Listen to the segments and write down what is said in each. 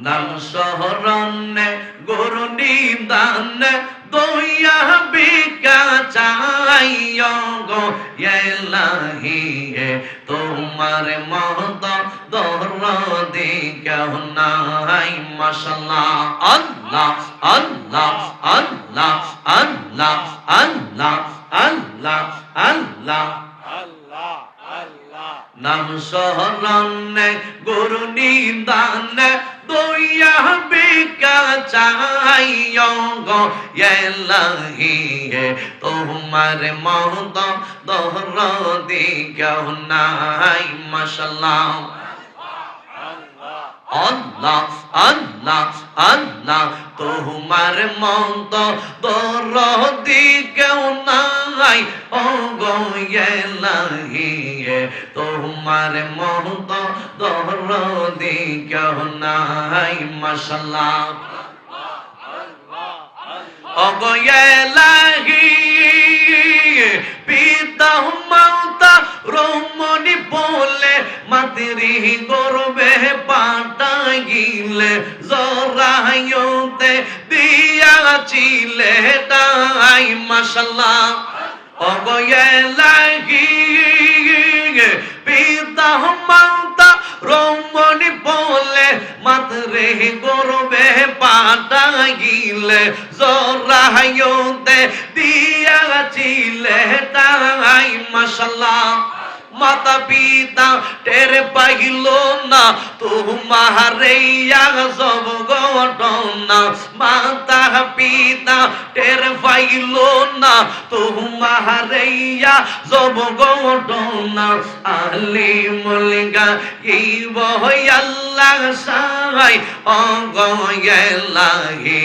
নাম শহরণে, গরু নিদানে দইয়া বিকা চাই গো এলাহি হে। তোমার মহত দরদি কেউ নাই আল্লাহ আল্লাহ আল্লাহ আল্লাহ আল্লাহ আল্লাহ আল্লাহ আল্লাহ। আল্লাহ। নাম শরণে গুরু নিদানে দইয়া বেকা চাইয়ঙ্গ এলাহি তোমার মহত দহরদি কেউ নাই মাশাল্লাহ আল্লাহ আল্লাহ আল্লাহ, তোমার মন্ত দরদি কেউ নাই। ও গেলাহি তোমার মন্ত কেউ নাই মশলা পিতা মাতা রমণি বলে মাতৃ গর্বে পাঠাইলে জরায়তে দিয়াছিলে তাই মাশাল্লাহ অগয়েলাহি পিতা মাতা রমণি বলে, মাতরে গর্বে পাঠাইলে, জরায়তে দিয়াছিলে তাই মাশাল্লাহ মাতা পিতা টের পাইল না তোমারে সব ঘটনা মাতা পিতা টের পাইল না তোমারে সব ঘটনা আলি মুলগা এই বই আল্লাহ সাই অগয়েলাহি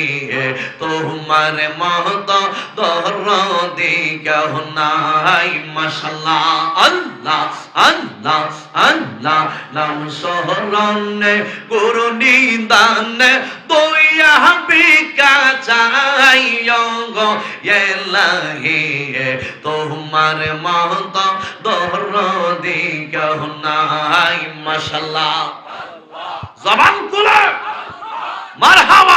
তোমার মহত দর দিগাহ নাই, মাশাল্লাহ, আল্লাহ। আল্লাহ আল্লাহ নাম শহরণে গুরু নিদানে দইয়া বিকা চাই গো এলাহি তোমার মহত দর দিগাহ নাই জবান মারহাবা।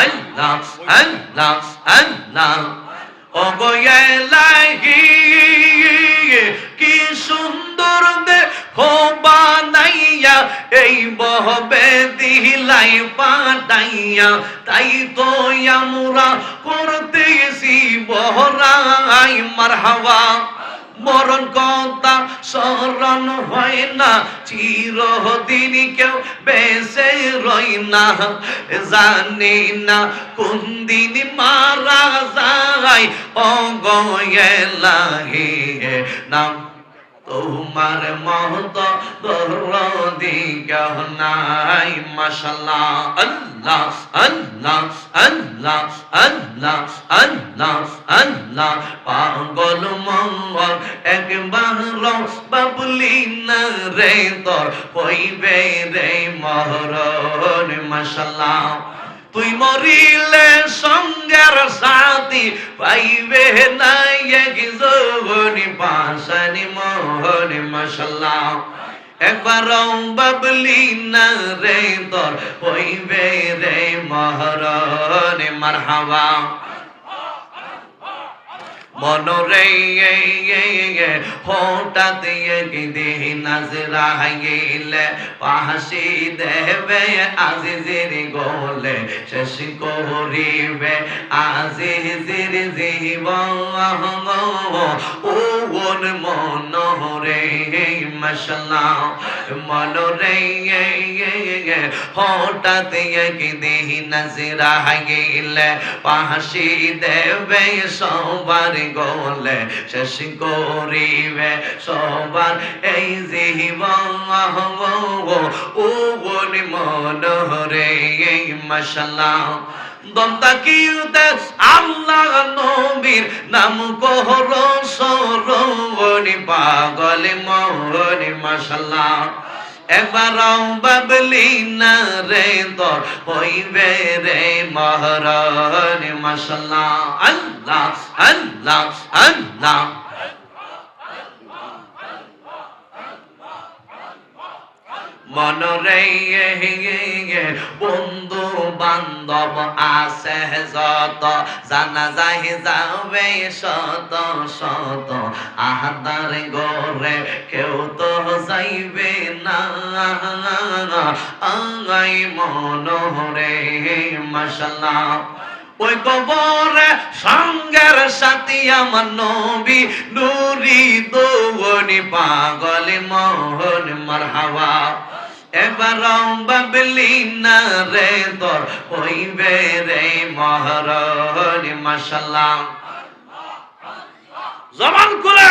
আল্লাহ আল্লাহ আল্লাহ। অগয়েলাহি কি সুন্দর দেখো বানাইয়া, এই বহবে দিলাই পাটাইয়া তাই তো আমরা করতেছি বহরাই মারহাবা। মরণ কথা স্মরণ হয় না, চিরদিন কেউ বেসে রই না। জানি না কোন দিন মারা যায় অগয়েলাহি নাম তোমার মহত দরদি নাই, মাশাল্লাহ। আল্লাহ আল্লাহ আল্লাহ আল্লাহ আল্লাহ আল্লাহ। পাগল মঙ্গল একবার বাবুলি না রে, তোর হইবে রে মহরণ, মাশাল্লাহ। তুই মরিলে সঙ্গের সাথী পাইবে নাই যোগনি পাশানি মোহনি মশলা একবার বাবলি না রে তোর হইবে রে মহরনে মারহাবা। মনরে হঠাৎ একদিন নাজরা গেলে পাহাসি দেবে আজিজের গোলে, শেষ করিবে আজিজের জীবন ও মনরে মশলা মনরে হঠাৎ একদিন নাজরা গেলে পাহাসি দেবে সবার গলে শেষ করিবে সবার। এই জীবন ও মনরে মশলা দমতা কিউতে আল্লাহ নবীর নাম কোহর সরণি পাগল মোহনি মশলা একবার বাবলি না রে তোর হইবে রে মহরনি মশলা আল্লাহ আল্লাহ আল্লাহ। মনরে বন্ধু বান্ধব আছে যত, জানা যাই যাবে শত শত। আহাদার গরে কেউ তো যাইবে না আঙাই মনরে মশাল্লাহ ওই কবরে সঙ্গের সাথী আমার নবী, নুরি দৌড়ি পাগল মোহন মারহাওয়া এবার বাবলি না রে তোর হইবে রে মহরণ মাসাল্লাহ জবান খুলে।